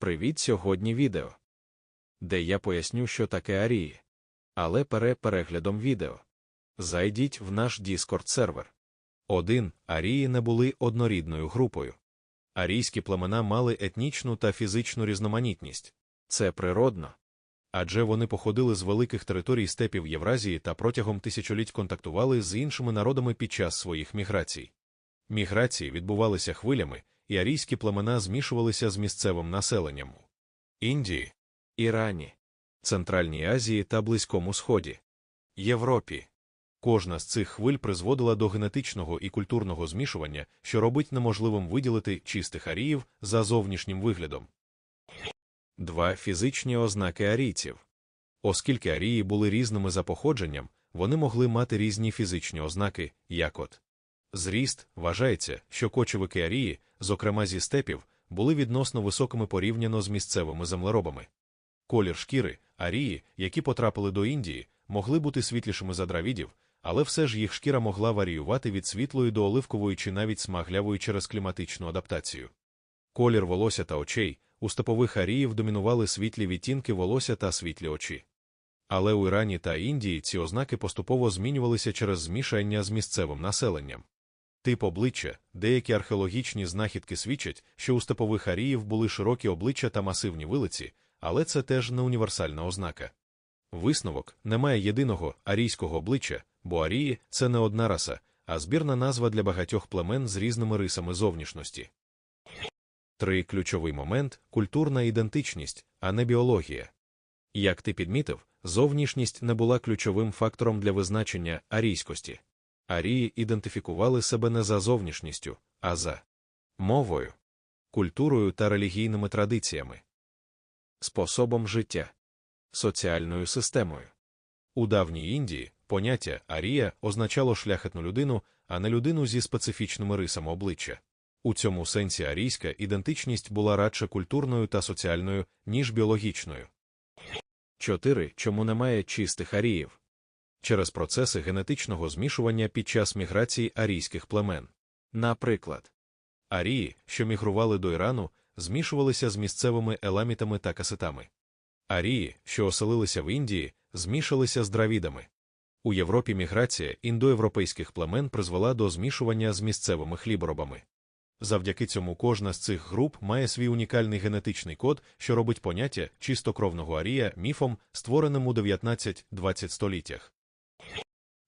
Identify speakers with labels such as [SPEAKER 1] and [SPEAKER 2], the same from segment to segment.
[SPEAKER 1] Привіт сьогодні відео, де я поясню, що таке арії. Але пере переглядом відео. Зайдіть в наш Discord сервер. Один арії не були однорідною групою. Арійські племена мали етнічну та фізичну різноманітність. Це природно. Адже вони походили з великих територій степів Євразії та протягом тисячоліть контактували з іншими народами під час своїх міграцій. Міграції відбувалися хвилями, і арійські племена змішувалися з місцевим населенням Індії, Ірані, Центральній Азії та Близькому Сході, Європі. Кожна з цих хвиль призводила до генетичного і культурного змішування, що робить неможливим виділити чистих аріїв за зовнішнім виглядом. Два фізичні ознаки арійців. Оскільки арії були різними за походженням, вони могли мати різні фізичні ознаки, як от Зріст вважається, що кочовики арії, зокрема зі степів, були відносно високими порівняно з місцевими землеробами. Колір шкіри, арії, які потрапили до Індії, могли бути світлішими за дравідів, але все ж їх шкіра могла варіювати від світлої до оливкової чи навіть смаглявої через кліматичну адаптацію. Колір волосся та очей у степових аріїв домінували світлі відтінки волосся та світлі очі. Але у Ірані та Індії ці ознаки поступово змінювалися через змішання з місцевим населенням. Тип обличчя, деякі археологічні знахідки свідчать, що у степових аріїв були широкі обличчя та масивні вилиці, але це теж не універсальна ознака. Висновок немає єдиного арійського обличчя, бо арії це не одна раса, а збірна назва для багатьох племен з різними рисами зовнішності. Три ключовий момент культурна ідентичність, а не біологія. Як ти підмітив, зовнішність не була ключовим фактором для визначення арійськості. Арії ідентифікували себе не за зовнішністю, а за мовою, культурою та релігійними традиціями, способом життя, соціальною системою. У давній Індії поняття арія означало шляхетну людину, а не людину зі специфічними рисами обличчя. У цьому сенсі арійська ідентичність була радше культурною та соціальною, ніж біологічною. 4. Чому немає чистих аріїв? Через процеси генетичного змішування під час міграції арійських племен. Наприклад, арії, що мігрували до Ірану, змішувалися з місцевими еламітами та касетами. Арії, що оселилися в Індії, змішалися з дравідами. У Європі міграція індоєвропейських племен призвела до змішування з місцевими хліборобами. Завдяки цьому кожна з цих груп має свій унікальний генетичний код, що робить поняття чистокровного арія міфом, створеним у 19-20 століттях.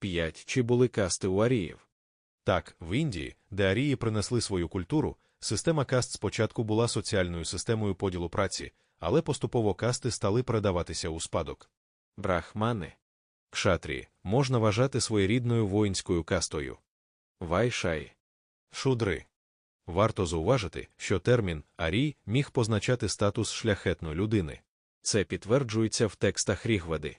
[SPEAKER 1] 5. Чи були касти у аріїв? Так, в Індії, де арії принесли свою культуру, система каст спочатку була соціальною системою поділу праці, але поступово касти стали передаватися у спадок. Брахмани. Кшатрі можна вважати своєрідною воїнською кастою. Вайшай. Шудри. Варто зауважити, що термін арій міг позначати статус шляхетної людини. Це підтверджується в текстах Рігведи.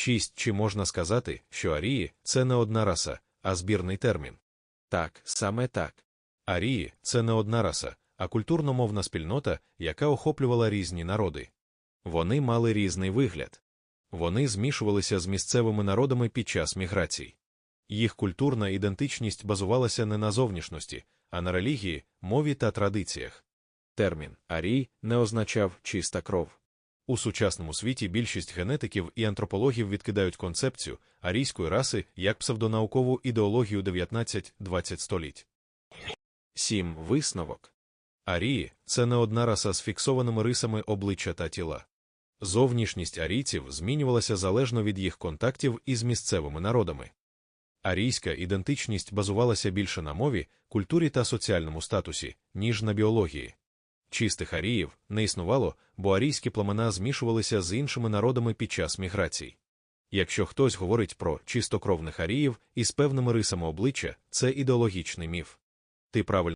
[SPEAKER 1] 6. Чи можна сказати, що арії це не одна раса, а збірний термін? Так, саме так. Арії це не одна раса, а культурно-мовна спільнота, яка охоплювала різні народи. Вони мали різний вигляд. Вони змішувалися з місцевими народами під час міграцій. Їх культурна ідентичність базувалася не на зовнішності, а на релігії, мові та традиціях. Термін арій не означав чиста кров. У сучасному світі більшість генетиків і антропологів відкидають концепцію арійської раси як псевдонаукову ідеологію 19-20 століть. 7. Висновок Арії це не одна раса з фіксованими рисами обличчя та тіла. Зовнішність арійців змінювалася залежно від їх контактів із місцевими народами. Арійська ідентичність базувалася більше на мові, культурі та соціальному статусі, ніж на біології. Чистих аріїв не існувало, бо арійські племена змішувалися з іншими народами під час міграцій. Якщо хтось говорить про чистокровних аріїв із певними рисами обличчя, це ідеологічний міф. Ти правильно